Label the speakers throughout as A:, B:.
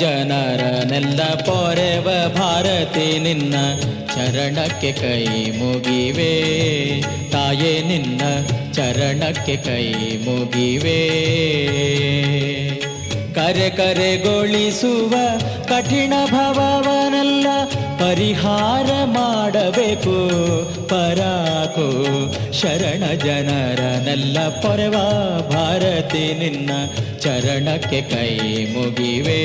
A: ಜನರನೆಲ್ಲ ಪೊರೆವ ಭಾರತಿ ನಿನ್ನ ಚರಣಕ್ಕೆ ಕೈ ಮುಗಿವೆ. ತಾಯೇ ನಿನ್ನ ಚರಣಕ್ಕೆ ಕೈ ಮುಗಿವೆ. ಕರೆ ಕರೆಗೊಳಿಸುವ ಕಠಿಣ ಭವವನೆಲ್ಲ ಪರಿಹಾರ ಮಾಡಬೇಕು. ಪರಾಕು ಶರಣ ಜನರನೆಲ್ಲ ಪೊರವ ಭಾರತಿ ನಿನ್ನ ಚರಣಕ್ಕೆ ಕೈ ಮುಗಿವೆ.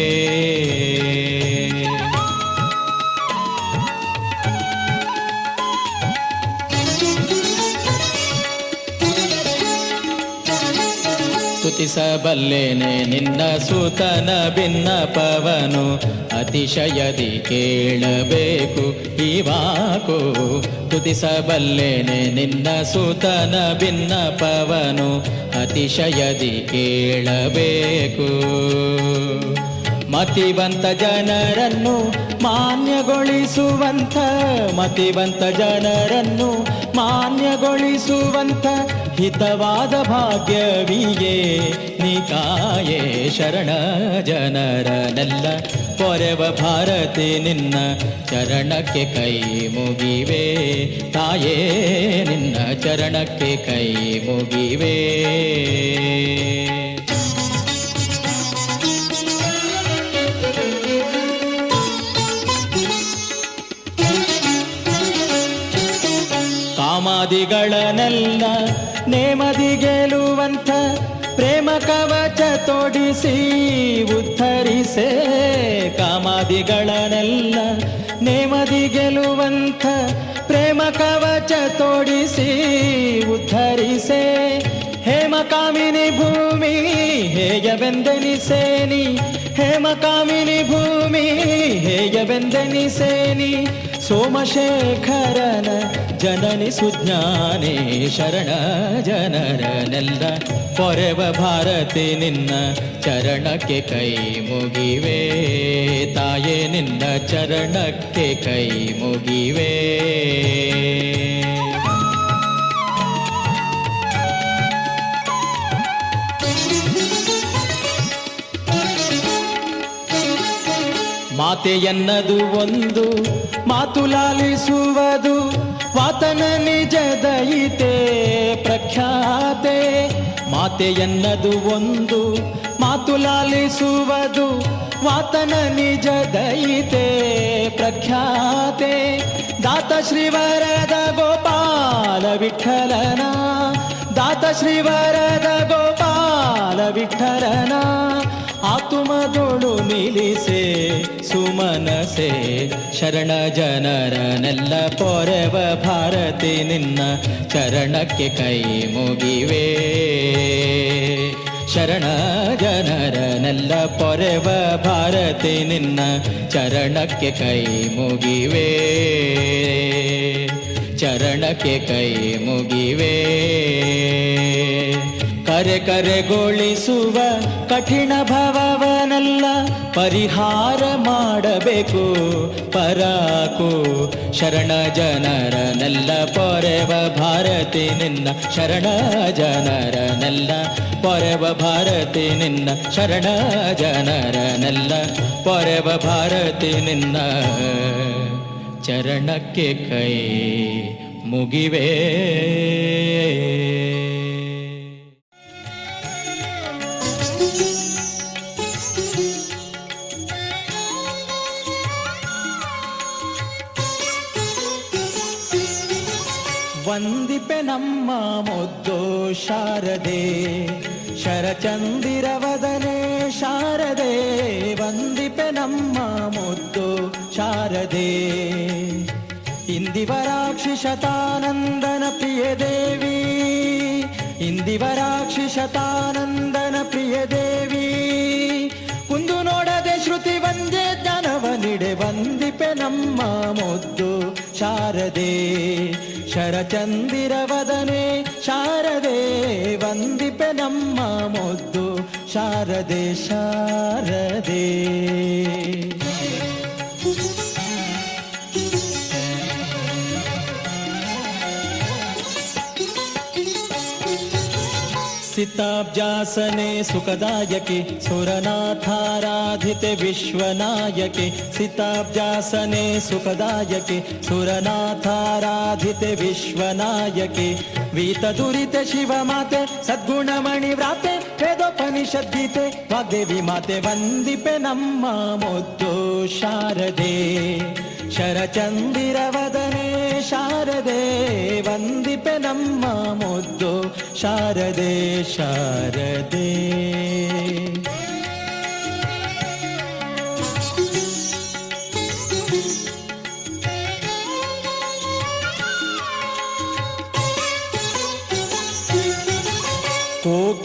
A: ಸ್ತುತಿಸಬಲ್ಲೇನೆ ನಿನ್ನ ಸೂತನ ಭಿನ್ನಪವನು ಅತಿಶಯದಿ ಕೇಳಬೇಕು ಇವಾಕು ಸ್ತುತಿಸಬಲ್ಲೆನೆ ನಿನ್ನ ಸೂತನ ಭಿನ್ನಪವನು ಅತಿಶಯದಿ ಕೇಳಬೇಕು. ಮತಿವಂತ ಜನರನ್ನು ಮಾನ್ಯಗೊಳಿಸುವಂಥ, ಮತಿವಂತ ಜನರನ್ನು ಮಾನ್ಯಗೊಳಿಸುವಂಥ ಹಿತವಾದ ಭಾಗ್ಯವಿಯೇ ನಿಕಾಯೇ ಶರಣ ಜನರನೆಲ್ಲ. ಪೊರೆವ ಭಾರತಿ ನಿನ್ನ ಚರಣಕ್ಕೆ ಕೈ ಮುಗಿವೆ. ತಾಯೇ ನಿನ್ನ ಚರಣಕ್ಕೆ ಕೈ ಮುಗಿವೆ. ಪ್ರೇಮ ಕವಚ ತೊಡಿಸಿ ಉದ್ಧರಿಸೆ ಕಾಮಾದಿಗಳನ್ನೆಲ್ಲ ನೇಮದಿ ಗೆಲುವಂಥ ಪ್ರೇಮ ಕವಚ ತೊಡಿಸಿ ಉದ್ಧರಿಸೆ ಹೇಮ ಕಾಮಿನಿ ಭೂಮಿ ಹೇಗೆ ಬೆಂದನಿಸೇನಿ ಹೇಮ ಕಾಮಿನಿ ಭೂಮಿ ಹೇಗೆ ಬೆಂದನಿಸೇನಿ ಸೋಮಶೇಖರನ ಜನನಿ ಸುಜ್ಞಾನಿ ಶರಣ ಜನರನೆಲ್ಲ ಪೊರೆವ ಭಾರತಿ ನಿನ್ನ ಚರಣಕ್ಕೆ ಕೈ ಮುಗಿವೆ. ತಾಯೇ ನಿನ್ನ ಚರಣಕ್ಕೆ ಕೈ ಮುಗಿವೆ. ಮಾತೆಯನ್ನದು ಒಂದು, ಮಾತು ಲಾಲಿಸುವುದು ವಾತನ ನಿಜದಯಿತೆ ಪ್ರಖ್ಯಾತೆ. ಮಾತೆಯನ್ನದು ಒಂದು, ಮಾತು ಲಾಲಿಸುವುದು ವಾತನ ನಿಜದಯಿತೆ ಪ್ರಖ್ಯಾತೆ. ದಾತ ಶ್ರೀವರದ ಗೋಪಾಲ ವಿಠಲನ, ದಾತ ಶ್ರೀವರದ ಗೋಪಾಲ ವಿಠಲನ. ಆತುಮದೊಳು ನಿಲ್ಲಿಸೆ ಸುಮನಸೆ ಶರಣ ಜನರನೆಲ್ಲ ಪೊರೆವ ಭಾರತಿ ನಿನ್ನ ಚರಣಕ್ಕೆ ಕೈ ಮುಗಿವೆ. ಶರಣ ಜನರನೆಲ್ಲ ಪೊರೆವ ಭಾರತಿ ನಿನ್ನ ಚರಣಕ್ಕೆ ಕೈ ಮುಗಿವೆ. ಚರಣಕ್ಕೆ ಕೈ ಮುಗಿವೆ. ಕರೆ ಕರೆಗೊಳಿಸುವ ಕಠಿಣ ಭವವನೆಲ್ಲ ಪರಿಹಾರ ಮಾಡಬೇಕು. ಪರಾಕು ಶರಣ ಜನರ ನಲ್ಲ ಪೊರೆವ ಭಾರತಿ ನಿನ್ನ ಶರಣ ಜನರ ನಲ್ಲ ಪೊರೆವ ಭಾರತಿ ನಿನ್ನ ಶರಣ ಜನರ ನಲ್ಲ ಪೊರೆವ ಭಾರತಿ ನಿನ್ನ ಚರಣಕ್ಕೆ ಕೈ ಮುಗಿವೆ. ಶರಚಂದಿರವದನೆ ಶಾರದೆ, ವಂದಿಪೆ ನಮ್ಮ ಮುದ್ದು ಶಾರದೆ. ಇಂದಿವರಾಕ್ಷಿ ಶತಾನಂದನ ಪ್ರಿಯ ದೇವಿ, ಇಂದಿವರಾಕ್ಷಿ ಶತಾನಂದನ ಪ್ರಿಯ ದೇವಿ. ಕುಂದು ನೋಡದೆ ಶ್ರುತಿ ವಂದೇ ಜ್ಞಾನವ ನಿಡೆ ವಂದಿಪೆ ನಮ್ಮ ಮುದ್ದು ಶಾರದೆ. ಶರಚಂದಿರವದನೆ ಶಾರದೆ ವಂದಿಪೆ ನಮ್ಮ ಮೊದ್ದು. ಶಾರದೆ ಶಾರದೆ. सिताब्जासने सुखदायके, सुरनाथाराधिते विश्वनायके। सिताब्जासने सुखदायके, सुरनाथाराधिते विश्वनायके। वीतदुरिते शिवमाते सद्गुणमणिव्राते वेदोपनिषद्गीते, वाग्देवी माते वन्दिपे नम्मा मुद्दो शारदे। शरचन्दिरवदने ಶಾರದೆ ವಂದಿಪೆ ನಮ್ಮ ಮುದ್ದು ಶಾರದೆ ಶಾರದೆ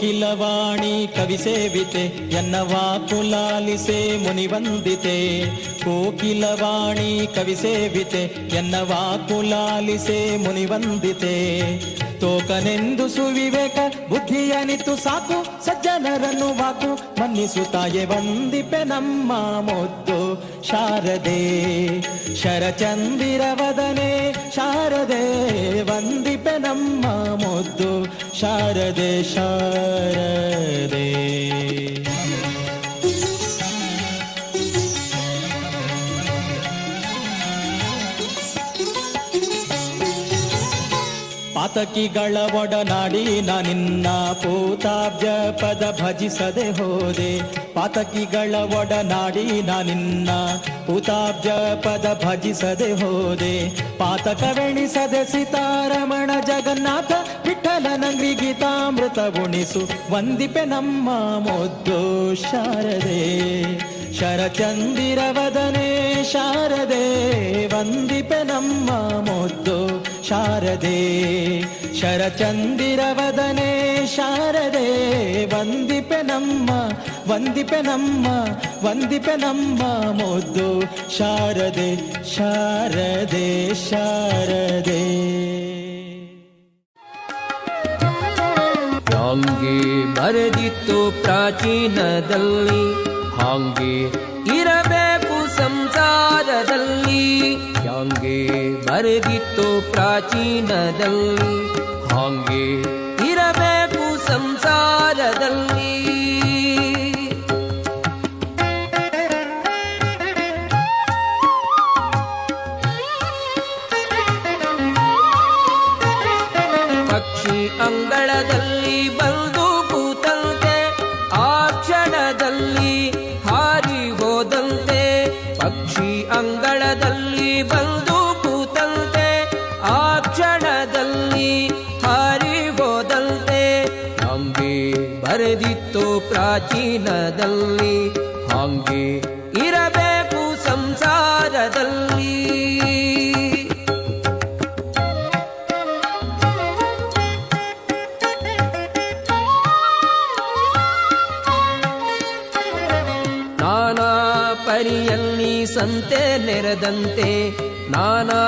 A: ಕೋಕಿಲವಾಣಿ ಕವಿ ಸೇವಿತೆ ಎನ್ನ ವಾಕುಲಾಲಿಸೆ ಮುನಿವಂದಿತೆ ಕೋಕಿಲವಾಣಿ ಕವಿ ಸೇವಿತೆ ಎನ್ನ ವಾಕುಲಾಲಿಸೆ ಮುನಿವಂದಿತೆ ತೋಕನೆಂದು ಸುವಿವೇಕ ಬುದ್ಧಿಯನಿತು ಸಾಕು, ಸಜ್ಜನರನ್ನು ವಾಕು ಮನ್ನಿಸುತ್ತಾಯೆ ವಂದಿಪೆ ನಮ್ಮ ಮುದ್ದು ಶಾರದೆ ಶರಚಂದಿರವದನೆ ಶಾರದೆ, ವಂದಿಪೆ ನಮ್ಮ ಮುದ್ದು ಶಾರದೆ ಶಾರದೆ. ಪಾತಕಿಗಳ ಒಡನಾಡಿ ನಿನ್ನ ಪೂತಾಬ್ಜ ಪದ ಭಜಿಸದೆ ಹೋದೆ. ಪಾತಕಿಗಳ ಒಡನಾಡಿ ನಿನ್ನ ಪೂತಾಬ್ಜ ಪದ ಭಜಿಸದೆ ಹೋದೆ. ಪಾತಕವೆಣಿಸದೆ ಸೀತಾರಮಣ ಜಗನ್ನಾಥ ವಿಠಲನಂಗ್ರಿ ಗೀತಾಮೃತ ಉಣಿಸು. ವಂದಿಪೆ ನಮ್ಮ ಮುದ್ದು ಶಾರದೆ. ಶರಚಂದಿರ ವದನೆ ಶಾರದೆ, ವಂದಿಪೆ ನಮ್ಮ ಮುದ್ದು ಶಾರದೆ. ಶರಚಂದಿರವದನೆ ಶಾರದೆ, ವಂದಿಪೆ ನಮ್ಮ ವಂದಿಪೆ ನಮ್ಮ ವಂದಿಪೆ ನಮ್ಮ ಮುದ್ದು ಶಾರದೆ ಶಾರದೆ ಶಾರದೆ.
B: ಬರೆದಿತ್ತು ಪ್ರಾಚೀನದಲ್ಲಿ ಹಾಂಗೆ ಇರಬೇಕು ಸಂಸಾರದಲ್ಲಿ. ಹಾಂಗೆ ಬರೆದಿತ್ತು ಪ್ರಾಚೀನದಲ್ಲಿ. ಹಾಂಗೆ ಇರಬೇಕು ಸಂಸಾರದಲ್ಲಿ. ಪಕ್ಷಿ ಅಂಗಳದಲ್ಲಿ ಬರೆದಿತ್ತು ಪ್ರಾಚೀನದಲ್ಲಿ. ಹಾಂಗೆ ಇರಬೇಕು ಸಂಸಾರದಲ್ಲಿ. ನಾನಾ ಪರಿಯಲ್ಲಿ ಸಂತೆ ನೆರೆದಂತೆ ನಾನಾ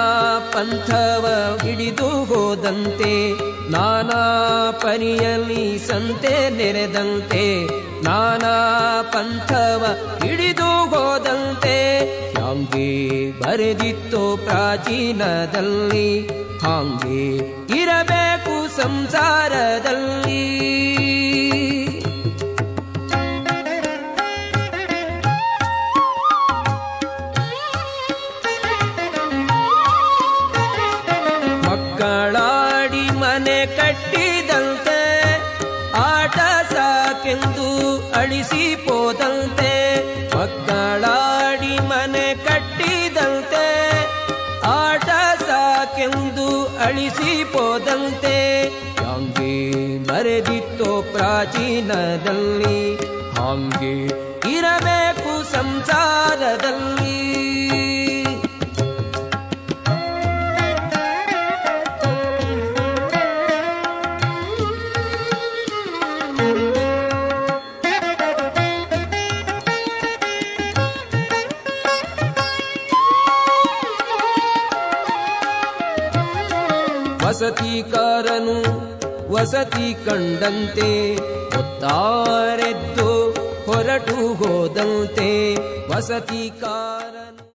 B: ಪಂಥವ ಹಿಡಿದು ಹೋದಂತೆ, ನಾನಾ ಪರಿಯಲ್ಲಿ ಸಂತೆ ನೆರೆದಂತೆ, ನಾನಾ ಪಂಥವ ಹಿಡಿದು ಹೋದಂತೆ. ಹಾಂಗೆ ಬರೆದಿತ್ತು ಪ್ರಾಚೀನದಲ್ಲಿ ಹಾಂಗೆ ಇರಬೇಕು ಸಂಸಾರದಲ್ಲಿ. ಮನೆ ಕಟ್ಟಿದಂತೆ, ಆಟ ಸಾಕೆಂದು ಅಳಿಸಿ ಪೋದಂತೆ ಮಕ್ಕಳಾಡಿ ಮನೆ ಕಟ್ಟಿದಂತೆ, ಆಟ ಸಾಕೆಂದು ಅಳಿಸಿ ಪೋದಂತೆ ಹಂಗೆ ಬರೆದಿತ್ತು ಪ್ರಾಚೀನದಲ್ಲಿ, ಹಂಗೆ ಇರಬೇಕು ಸಂಸಾರದಲ್ಲಿ. ವಸತಿಕಾರನು ವಸತಿ ಕಂಡಂತೆ ಒತ್ತಾರೆದ್ದು ಹೊರಟು ಹೋದಂತೆ ವಸತಿಕಾರ